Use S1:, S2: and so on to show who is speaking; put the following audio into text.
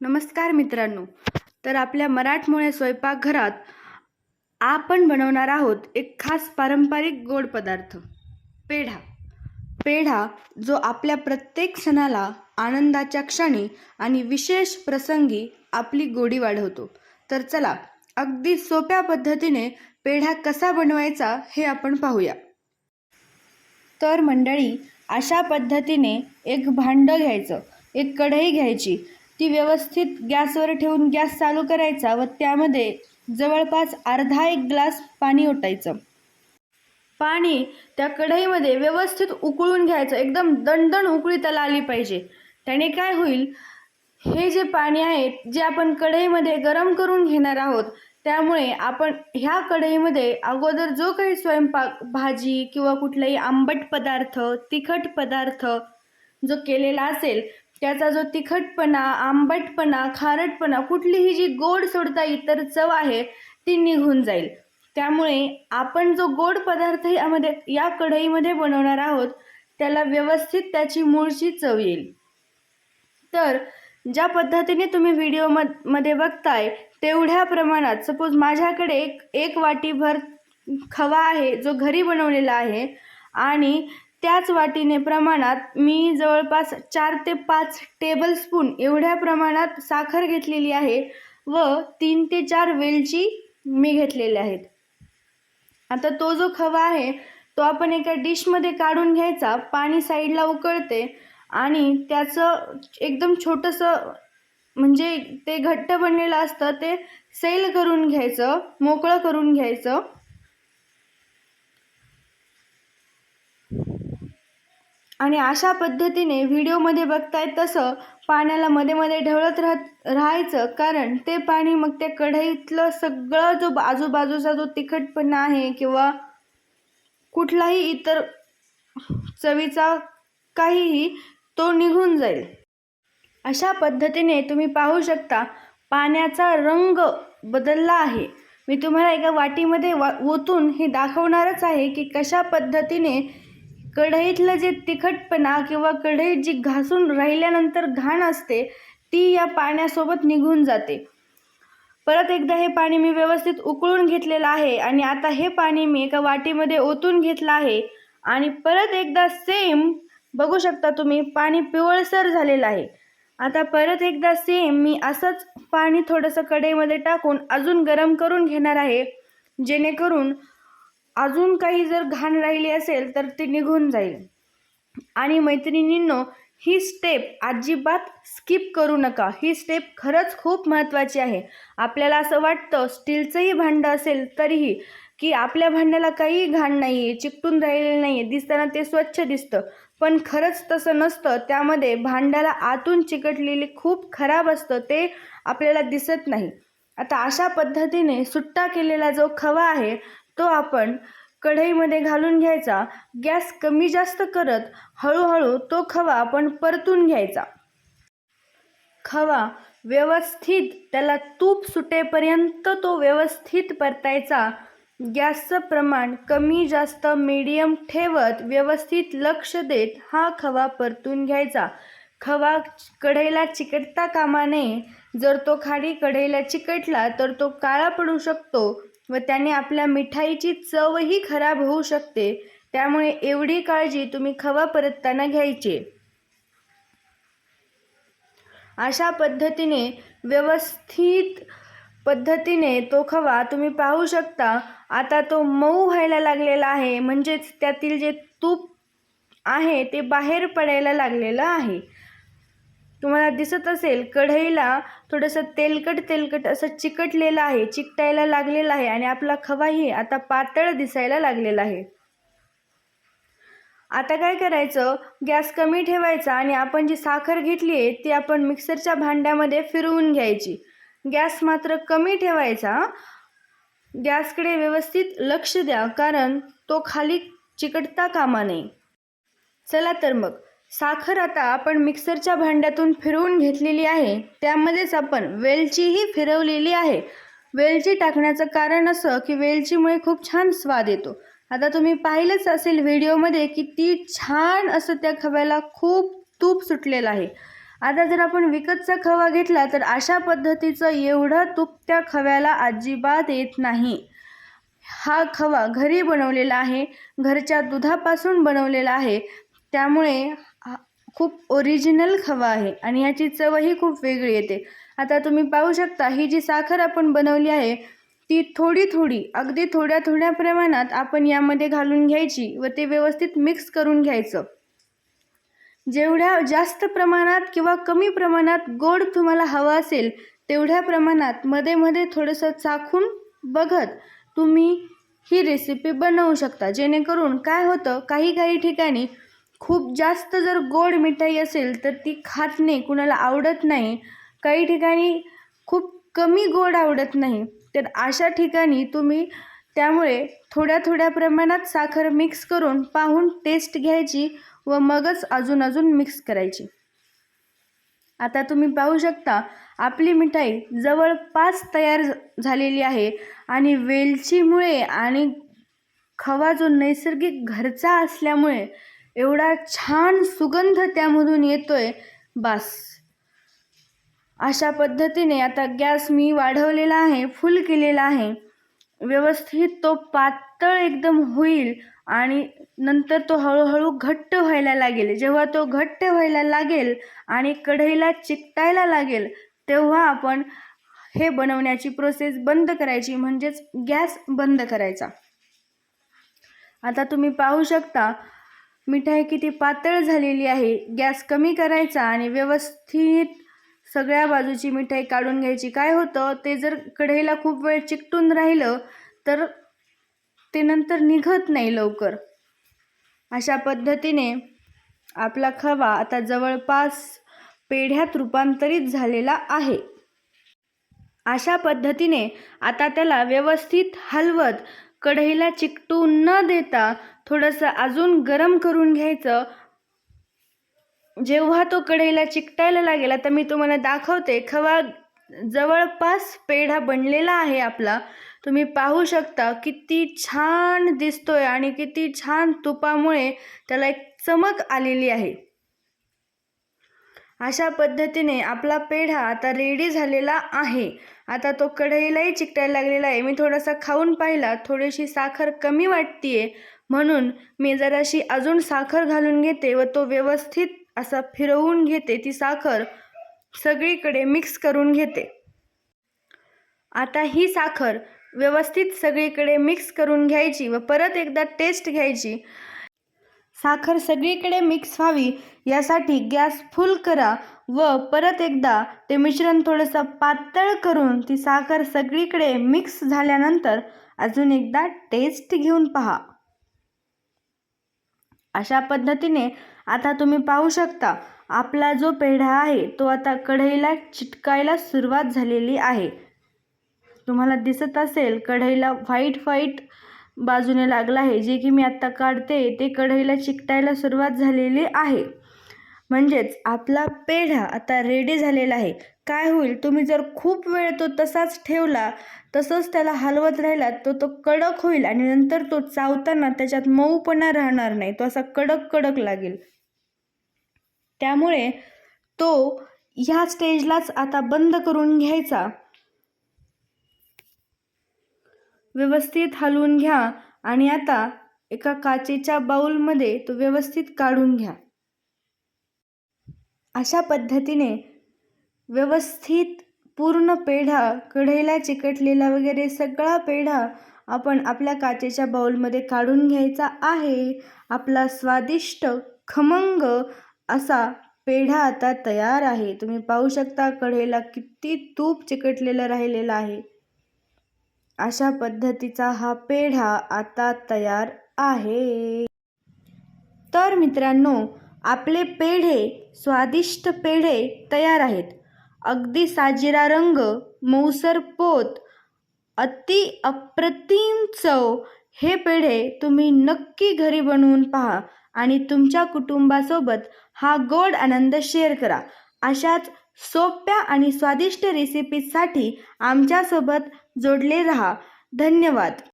S1: नमस्कार मित्रांनो. तर आपल्या मराठमोळ्या स्वयंपाकघरात आपण बनवणार आहोत एक खास पारंपरिक गोड पदार्थ पेढा. पेढा जो आपल्या प्रत्येक सणाला आनंदाच्या क्षणी आणि विशेष प्रसंगी आपली गोडी वाढवतो. तर चला अगदी सोप्या पद्धतीने पेढा कसा बनवायचा हे आपण पाहूया. तर मंडळी अशा पद्धतीने एक भांडं घ्यायचं एक कढई घ्यायची ती व्यवस्थित गॅसवर ठेवून गॅस चालू करायचा व त्यामध्ये जवळपास अर्धा एक ग्लास पाणी ओतायचं. पाणी त्या कढईमध्ये व्यवस्थित उकळून घ्यायचं. एकदम दणदण उकळी त्याला आली पाहिजे. त्याने काय होईल? हे जे पाणी आहे जे आपण कढईमध्ये गरम करून घेणार आहोत त्यामुळे आपण ह्या कढईमध्ये अगोदर जो काही स्वयंपाक भाजी किंवा कुठलाही आंबट पदार्थ तिखट पदार्थ जो केलेला असेल त्याचा जो तिखटपणा आंबटपणा खारटपणा कुठलीही जी गोड सोडता इतर चव आहे ती निघून जाईल. त्यामुळे आपण जो गोड पदार्थ यामध्ये या कढईमध्ये बनवणार आहोत त्याला व्यवस्थित त्याची मूळची चव येईल. तर ज्या पद्धतीने तुम्ही व्हिडिओमध्ये बघताय तेवढ्या प्रमाणात सपोज माझ्याकडे एक एक वाटीभर खवा आहे जो घरी बनवलेला आहे आणि त्याच वाटीने प्रमाणात मी जवळपास चार ते पाच टेबलस्पून एवढ्या प्रमाणात साखर घेतलेली आहे व तीन ते चार वेलची मी घेतलेल्या आहेत. आता तो जो खवा आहे तो आपण एका डिशमध्ये काढून घ्यायचा पाणी साईडला उकळते आणि त्याचं एकदम छोटंसं म्हणजे ते घट्ट बनलेलं असतं ते सैल करून घ्यायचं मोकळं करून घ्यायचं. आणि अशा पद्धतीने व्हिडिओमध्ये बघताय तसं पाण्याला मध्ये मध्ये ढवळत राहत राहायचं. कारण ते पाणी मग त्या कढईतलं सगळं जो आजूबाजूचा जो तिखटपणा आहे किंवा कुठलाही इतर चवीचा काहीही तो निघून जाईल. अशा पद्धतीने तुम्ही पाहू शकता पाण्याचा रंग बदलला आहे. मी तुम्हाला एका वाटीमध्ये वा ओतून हे दाखवणारच आहे की कशा पद्धतीने कढईतलं जे तिखटपणा किंवा कढईत जी घासून राहिल्यानंतर घाण असते ती या पाण्यासोबत निघून जाते. परत एकदा हे पाणी मी व्यवस्थित उकळून घेतलेलं आहे आणि आता हे पाणी मी एका वाटीमध्ये ओतून घेतलं आहे आणि परत एकदा सेम बघू शकता तुम्ही पाणी पिवळसर झालेलं आहे. आता परत एकदा सेम मी असंच पाणी थोडंसं कढईमध्ये टाकून अजून गरम करून घेणार आहे जेणेकरून अजून काही जर घाण राहिली असेल तर ती निघून जाईल. आणि मैत्रिणींनो ही स्टेप अजिबात स्किप करू नका. ही स्टेप खरंच खूप महत्त्वाची आहे. आपल्याला असं वाटतं स्टीलचंही भांडं असेल तरीही की आपल्या भांड्याला काही घाण नाही आहे चिकटून राहिलेलं नाही आहे दिसताना ते स्वच्छ दिसतं. पण खरंच तसं नसतं. त्यामध्ये भांड्याला आतून चिकटलेले खूप खराब असतं ते आपल्याला दिसत नाही. आता अशा पद्धतीने सुट्टा केलेला जो खवा आहे तो आपण कढईमध्ये घालून घ्यायचा. गॅस कमी जास्त करत हळूहळू तो खवा आपण परतून घ्यायचा. खवा व्यवस्थित त्याला तूप सुटेपर्यंत तो व्यवस्थित परतायचा. गॅसचं प्रमाण कमी जास्त मीडियम ठेवत व्यवस्थित लक्ष देत हा खवा परतून घ्यायचा. खवा कढईला चिकटता कामा नये. जर तो खाली कढईला चिकटला तर तो काळा पडू शकतो. व त्याने आपल्या मिठाईची चवही खराब होऊ शकते. त्यामुळे एवढी काळजी तुम्ही खवा परतताना घ्यायची. अशा पद्धतीने व्यवस्थित पद्धतीने तो खवा तुम्ही पाहू शकता. आता तो मऊ व्हायला लागलेला आहे. म्हणजेच त्यातील जे तूप आहे ते बाहेर पडायला लागलेलं आहे. तुम्हाला दिसत असेल कढईला थोडंसं तेलकट तेलकट असं चिकटलेलं आहे चिकटायला लागलेलं आहे आणि आपला खवाही आता पातळ दिसायला लागलेला आहे. आता काय करायचं? गॅस कमी ठेवायचा आणि आपण जी साखर घेतली आहे ती आपण मिक्सरच्या भांड्यामध्ये फिरवून घ्यायची. गॅस मात्र कमी ठेवायचा. गॅसकडे व्यवस्थित लक्ष द्या कारण तो खाली चिकटता कामा नये. चला तर मग. साखर आता आपण मिक्सरच्या भांड्यातून फिरवून घेतलेली आहे. त्यामध्येच आपण वेलचीही फिरवलेली आहे. वेलची टाकण्याचं कारण असं की वेलचीमुळे खूप छान स्वाद येतो. आता तुम्ही पाहिलंच असेल व्हिडिओमध्ये की ती छान असं त्या खव्याला खूप तूप सुटलेलं आहे. आता जर आपण विकतचा खवा घेतला तर अशा पद्धतीचं एवढं तूप त्या खव्याला अजिबात येत नाही. हा खवा घरी बनवलेला आहे. घरच्या दुधापासून बनवलेला आहे. त्यामुळे खूप ओरिजिनल खवा आहे आणि याची चवही खूप वेगळी येते. आता तुम्ही पाहू शकता ही जी साखर आपण बनवली आहे ती थोडी थोडी अगदी थोड्या थोड्या प्रमाणात आपण यामध्ये घालून घ्यायची व ते व्यवस्थित मिक्स करून घ्यायचं. जेवढ्या जास्त प्रमाणात किंवा कमी प्रमाणात गोड तुम्हाला हवा असेल तेवढ्या प्रमाणात मध्ये मध्ये थोडंसं चाखून बघत तुम्ही ही रेसिपी बनवू शकता. जेणेकरून काय होतं काही काही ठिकाणी खूप जास्त जर गोड मिठाई असेल तर ती खात नाही कुणाला आवडत नाही. काही ठिकाणी खूप कमी गोड आवडत नाही. तर अशा ठिकाणी तुम्ही त्यामुळे थोड्या थोड्या प्रमाणात साखर मिक्स करून पाहून टेस्ट घ्यायची व मगच अजून अजून मिक्स करायची. आता तुम्ही पाहू शकता आपली मिठाई जवळपास तयार झालेली आहे आणि वेलचीमुळे आणि खवा जो नैसर्गिक घरचा असल्यामुळे एवढा छान सुगंध त्यामधून येतोय. बास. अशा पद्धतीने आता गॅस मी वाढवलेला आहे फुल केलेला आहे. व्यवस्थित तो पातळ एकदम होईल आणि नंतर तो हळूहळू घट्ट व्हायला लागेल. जेव्हा तो घट्ट व्हायला लागेल आणि कढईला चिकटायला लागेल तेव्हा आपण हे बनवण्याची प्रोसेस बंद करायची म्हणजेच गॅस बंद करायचा. आता तुम्ही पाहू शकता मिठाई किती पातळ झालेली आहे गॅस कमी करायचा आणि व्यवस्थित सगळ्या बाजूची मिठाई काढून घ्यायची. काय होतं ते जर कढईला खूप वेळ चिकटून राहिलं तर ते नंतर निघत नाही लवकर. अशा पद्धतीने आपला खवा आता जवळपास पेढ्यात रूपांतरित झालेला आहे. अशा पद्धतीने आता त्याला व्यवस्थित हलवत कढईला चिकटू न देता थोडंसं अजून गरम करून घ्यायचं. जेव्हा तो कढईला चिकटायला लागेल आता मी तुम्हाला दाखवते खवा जवळपास पेढा बनलेला आहे आपला. तुम्ही पाहू शकता किती छान दिसतोय आणि किती छान तुपामुळे त्याला एक चमक आलेली आहे. अशा पद्धतीने आपला पेढा आता रेडी झालेला आहे. आता तो कढईलाही चिकटायला लागलेला आहे. मी थोडासा खाऊन पाहिला थोडीशी साखर कमी वाटतीये म्हणून मी जराशी अजून साखर घालून घेते व तो व्यवस्थित असा फिरवून घेते ती साखर सगळीकडे मिक्स करून घेते. आता ही साखर व्यवस्थित सगळीकडे मिक्स करून घ्यायची व परत एकदा टेस्ट घ्यायची. साखर सगळीकडे मिक्स व्हावी यासाठी गॅस फुल करा व परत एकदा ते मिश्रण थोडंसं पातळ करून ती साखर सगळीकडे मिक्स झाल्यानंतर अजून एकदा टेस्ट घेऊन पहा. अशा पद्धतीने आता तुम्ही पाहू शकता आपला जो पेढा आहे तो आता कढईला चिटकायला सुरुवात झालेली आहे. तुम्हाला दिसत असेल कढईला व्हाईट व्हाईट बाजूने लागला आहे जे की मी आत्ता काढते ते कढईला चिकटायला सुरुवात झालेली आहे. म्हणजेच आपला पेढा आता रेडी झालेला आहे. काय होईल? तुम्ही जर खूप वेळ तो तसाच ठेवला तसंच त्याला हलवत राहिला तो तो कडक होईल आणि नंतर तो चावताना त्याच्यात मऊपणा राहणार नाही. तो असा कडक कडक लागेल. त्यामुळे तो ह्या स्टेजलाच आता बंद करून घ्यायचा. व्यवस्थित हलवून घ्या आणि आता एका काचेच्या बाऊलमध्ये तो व्यवस्थित काढून घ्या. अशा पद्धतीने व्यवस्थित पूर्ण पेढा कढईला चिकटलेला वगैरे सगळा पेढा आपण आपल्या काचेच्या बाऊलमध्ये काढून घ्यायचा आहे. आपला स्वादिष्ट खमंग असा पेढा आता तयार आहे. तुम्ही पाहू शकता कढईला किती तूप चिकटलेलं राहिलेलं आहे. अशा पद्धतीचा हा पेढा आता तयार आहे. तर मित्रांनो आपले पेढे स्वादिष्ट पेढे तयार आहेत. अगदी साजिरा रंग मऊसर पोत अति अप्रतिम चव हे पेढे तुम्ही नक्की घरी बनवून पहा आणि तुमच्या कुटुंबासोबत हा गोड आनंद शेअर करा. अशाच सोप्या आणि स्वादिष्ट रेसिपीसाठी आमच्यासोबत जोडले रहा. धन्यवाद.